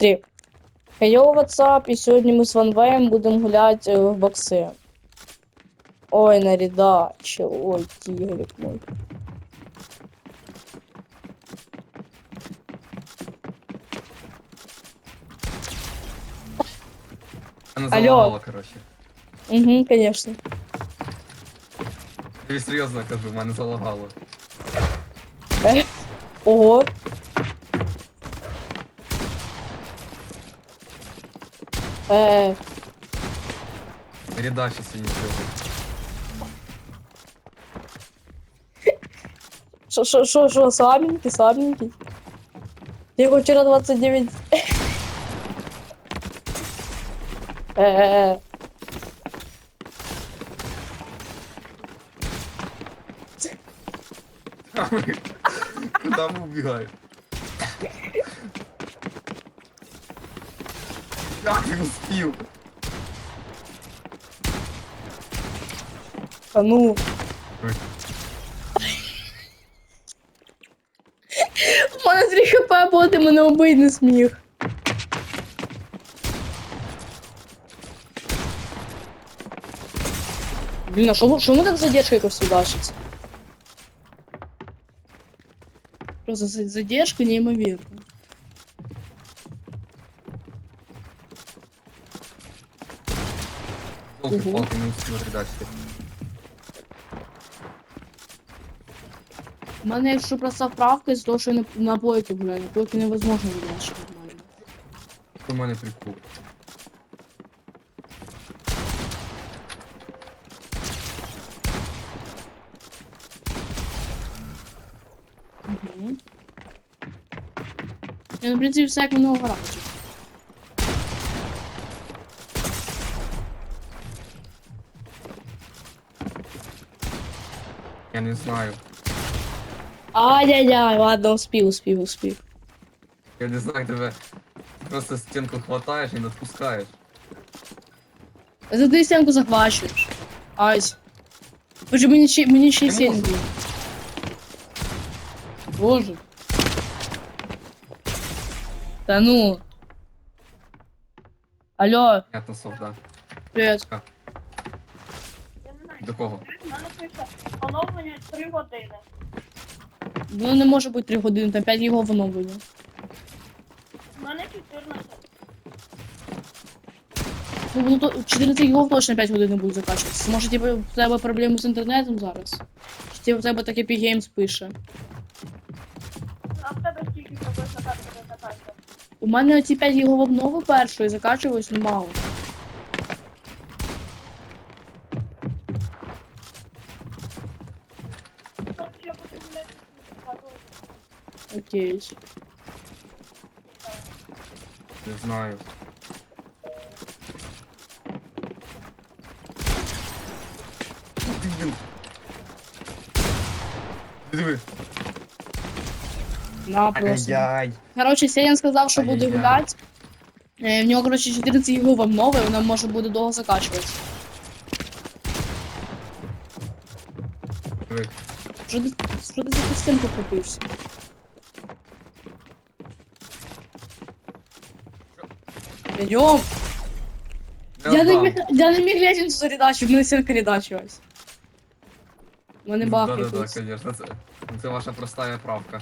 Три. Хейо, WhatsApp, і сьогодні ми з Ванвеєм будемо гуляти е, в бокси. Ой, нарідаче, ой, тігрик мой. Она Алло. залагала, короче. Угу, конечно. Я серйозно кажу, в мене залагало. Е, Ого. Е, Передача сьогодні зробить. Що, що, що, що, слабенький, слабенький? Ти його вчора 29. Е, Куда мы убегаем? Как не успел? а ну. Ой. У мене 3 хп було, ти мене убий не сміх. Блін, а що, що ми так задержка якось удачиться? Просто за- задержка неймовірна. Елки-палки, не успел передачи. У мене якщо просто вправка з того, що я на, на гуляю, на невозможно гуляти нормально. У мене прикол. Угу. Я, ну, в принципі, все як минулого разу. Я не знаю. Ай-яй-яй, ладно, успів, успів, успів. Я не знаю, тебе просто стенку хватаешь и не отпускаешь. За ти стінку захвачуєш. Айс. Боже, мені ще, мені ще й Не сінь можу. б'є. Боже. Та ну. Алло, Понятно, сов, да. привіт. Я не знаю. До кого? У мене пише оновлення 3 години. Ну не може бути 3 години, там 5 його оновлення. У мене 14. Ну, воно то 14 його точно 5 годин не буде закачуватися. Може, типу, в тебе проблеми з інтернетом зараз? Чи типу, в тебе так Epic Games пише? А в тебе скільки тобі закатувати закатувати? У мене ці 5 його обнови першої закачувались, ну мало. Окей. Не знаю. Диви. На просто. Ай-яй. Коротше, Сеян сказав, що буде Ай-яй-яй. гуляти. Е, В нього, коротше, 14 його в обнови, і вона може буде довго закачуватися. Диви. Що ти, що ти за постінку купився? Йдем! Я не отдам. міг, я не міг глядіти цю передачу, в мене сильно передачувалась. У мене Ну, баг Да-да-да, якийсь. конечно. Це, це ваша проста правка.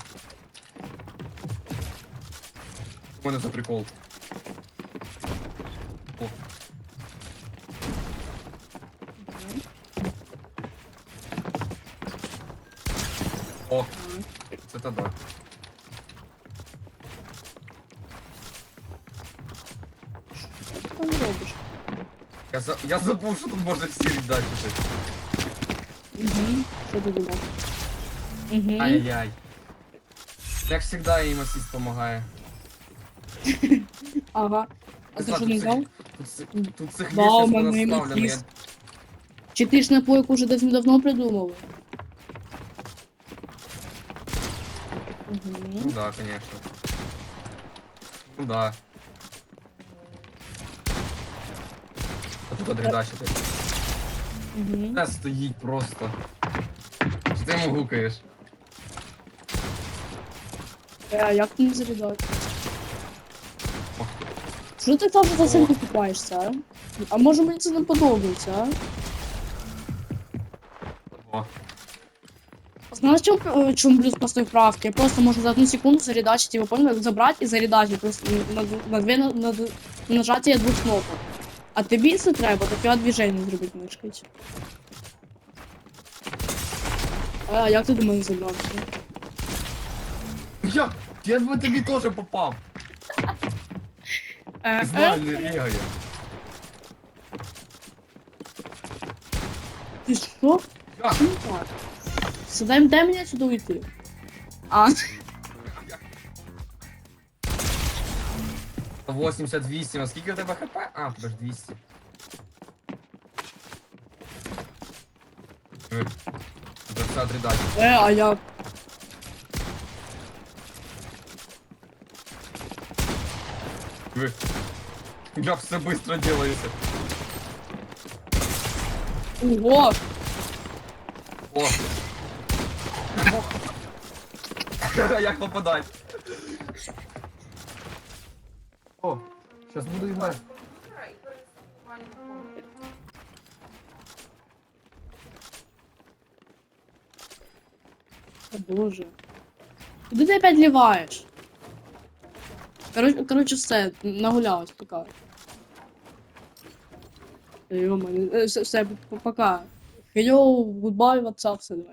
У мене це прикол. О, о, це та да. Я, за, я забув, що тут можна всі віддачити. Угу. Що ти думав? Угу. Ай-яй. Як завжди, їм асіст допомагає. Ага. А ти що тут не цих- Тут, цих- тут цих Вау, лісів мене понаставлено, я... аметист. Чи ти ж напоїк уже десь давно придумав? Угу. Ну да, конечно. Ну да. Тут одрідачити. Угу. Не стоїть просто. Чи ти йому гукаєш? А як не зарядати? О, Що ти там за цим купаєшся, а? А може мені це не подобається, а? О, Знаешь, чем, э, чем плюс правки? Я просто можно за одну секунду зарядачить его, понял? Забрать и зарядачить просто на, на, две, на, на, д- нажатие двух кнопок. А тобі це треба, таке движення зробити мишкою. А як ти до мене забрався? Як? Я би тобі теж попав. Е, Знаю, не бігає. ти що? Так? Сідай, дай мені сюди уйти. А, 88, а скільки в тебе хп? А, ж 200. Е, Це все отридати. е, а як? Е. Я все быстро делается. Ого! О! Як попадать? О, сейчас буду играть. О, боже. Куди ти опять ліваєш? Короче, короче, все, нагулялась, пока. Йо-моє, е, все, все, пока. Goodbye, what's up, все, давай.